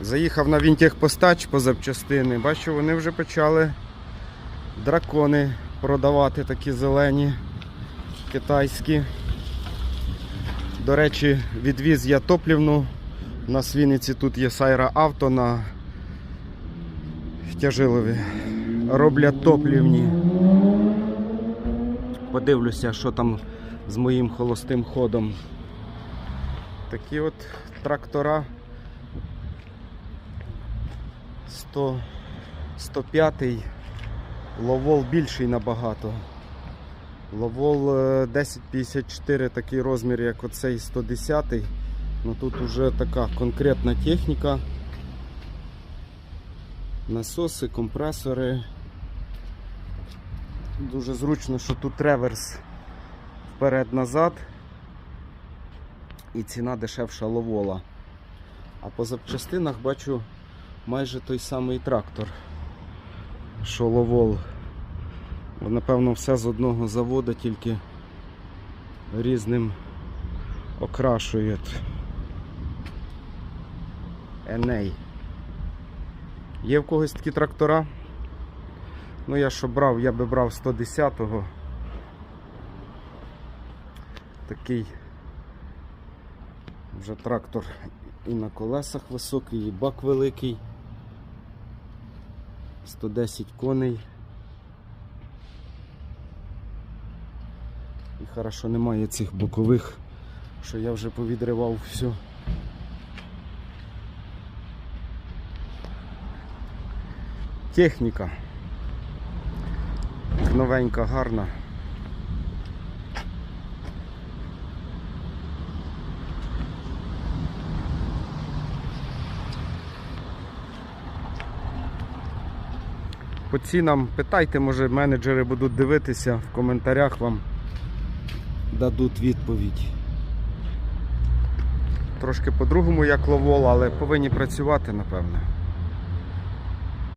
Заїхав на Вінтехпостач по запчастини. Бачу, вони вже почали дракони продавати такі зелені, китайські. До речі, відвіз я топлівну. У нас в Вінниці тут є Сайра Авто на Тяжилові. Роблять топлівні. Подивлюся, що там з моїм холостим ходом. Такі от трактора 100, 105 ловол більший набагато. Ловол е, 1054 такий розмір, як оцей 110. Ну тут вже така конкретна техніка. Насоси, компресори. Дуже зручно, що тут реверс вперед-назад і ціна дешевша ловола. А по запчастинах бачу майже той самий трактор, що ловол. Бо, Напевно, все з одного заводу, тільки різним окрашують. Еней. Є в когось такі трактора? Ну я що брав, я би брав 110-го. Такий вже трактор і на колесах високий, і бак великий. 110 коней. І хорошо немає цих бокових, що я вже повідривав все. Техніка. Новенька, гарна. По цінам питайте, може менеджери будуть дивитися, в коментарях вам дадуть відповідь. Трошки по-другому як ловол, але повинні працювати, напевно.